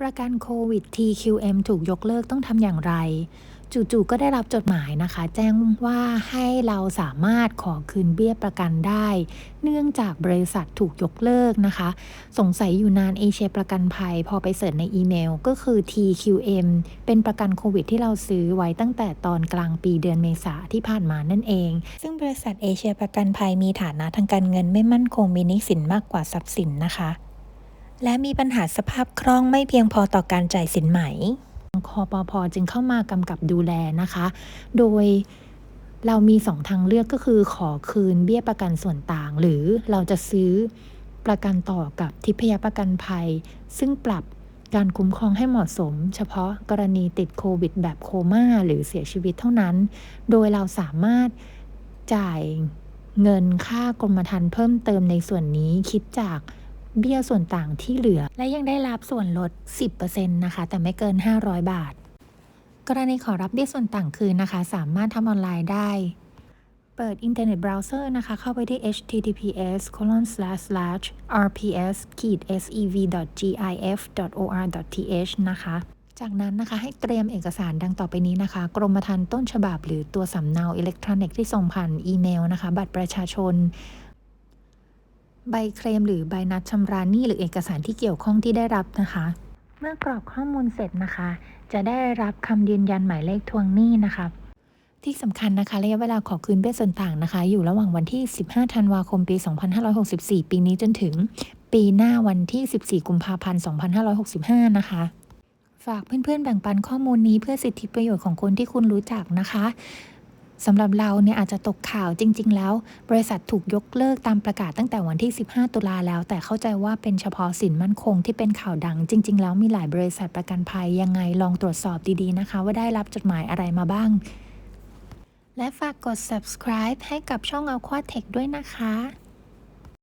ประกันโควิด TQM ถูกยกเลิกต้องทำอย่างไร จู่ๆก็ได้รับจดหมายนะคะ แจ้งว่าให้เราสามารถขอคืนเบี้ยประกันได้ เนื่องจากบริษัทถูกยกเลิกนะคะ สงสัยอยู่นานเอเชียประกันภัย พอไปเสิร์ชในอีเมลก็คือ TQM เป็นประกันโควิดที่เราซื้อไว้ตั้งแต่ตอนกลางปีเดือนเมษาที่ผ่านมานั่นเอง ซึ่งบริษัทเอเชียประกันภัยมีฐานะทางการเงินไม่มั่นคงมีนี้สินมากกว่าทรัพย์สินนะคะ และมีปัญหาสภาพคล่องไม่เพียงพอต่อการจ่ายสินไหมคอปพจึงเข้ามากำกับดูแลนะคะ โดยเรามีสองทางเลือกก็คือขอคืนเบี้ยประกันส่วนต่าง หรือเราจะซื้อประกันต่อกับทิพยประกันภัย ซึ่งปรับการคุ้มครองให้เหมาะสม เฉพาะกรณีติดโควิดแบบโคม่าหรือเสียชีวิตเท่านั้น โดยเราสามารถจ่ายเงินค่ากรมธรรม์เพิ่มเติมในส่วนนี้คิดจาก เบี้ยส่วนต่างที่เหลือ และยังได้รับส่วนลด 10%นะคะ แต่ไม่เกิน 500 บาท กรณีขอรับเบี้ยส่วนต่างคืนนะคะ สามารถทำออนไลน์ได้ เปิดอินเทอร์เน็ตเบราว์เซอร์นะคะ เข้าไปที่ https colon slash slash rps sev gif or th นะคะ จากนั้นนะคะให้เตรียมเอกสารดังต่อไปนี้นะคะ กรมธรรม์ต้นฉบับหรือตัวสำเนาอิเล็กทรอนิกส์ที่ส่งผ่านอีเมลนะคะ บัตรประชาชน ใบเคลมหรือใบนัดชำระหนี้หรือเอกสารที่เกี่ยวข้องที่ได้รับนะคะ เมื่อกรอกข้อมูลเสร็จนะคะ จะได้รับคำยืนยันหมายเลขทวงหนี้นะคะที่สำคัญนะคะระยะเวลาขอคืนเบี้ยส่วนต่างนะคะ อยู่ระหว่างวันที่ 15 ธันวาคมปี 2564 ปีนี้จนถึง ปีหน้าวันที่ 14 กุมภาพันธ์ 2565 นะคะ ฝากเพื่อนๆแบ่งปันข้อมูลนี้เพื่อสิทธิประโยชน์ของคนที่คุณรู้จักนะคะ สำหรับเราเนี่ยอาจจะตกข่าวจริง ๆ แล้ว บริษัทถูกยกเลิกตามประกาศตั้งแต่วันที่ 15 ตุลาแล้ว แต่เข้าใจว่าเป็นเฉพาะสินมั่นคงที่เป็นข่าวดัง จริง ๆ แล้วมีหลายบริษัทประกันภัยยังไงลองตรวจสอบดีๆนะคะ ว่าได้รับจดหมายอะไรมาบ้าง และฝากกด subscribe ให้กับช่อง Aqua Tech ด้วยนะคะ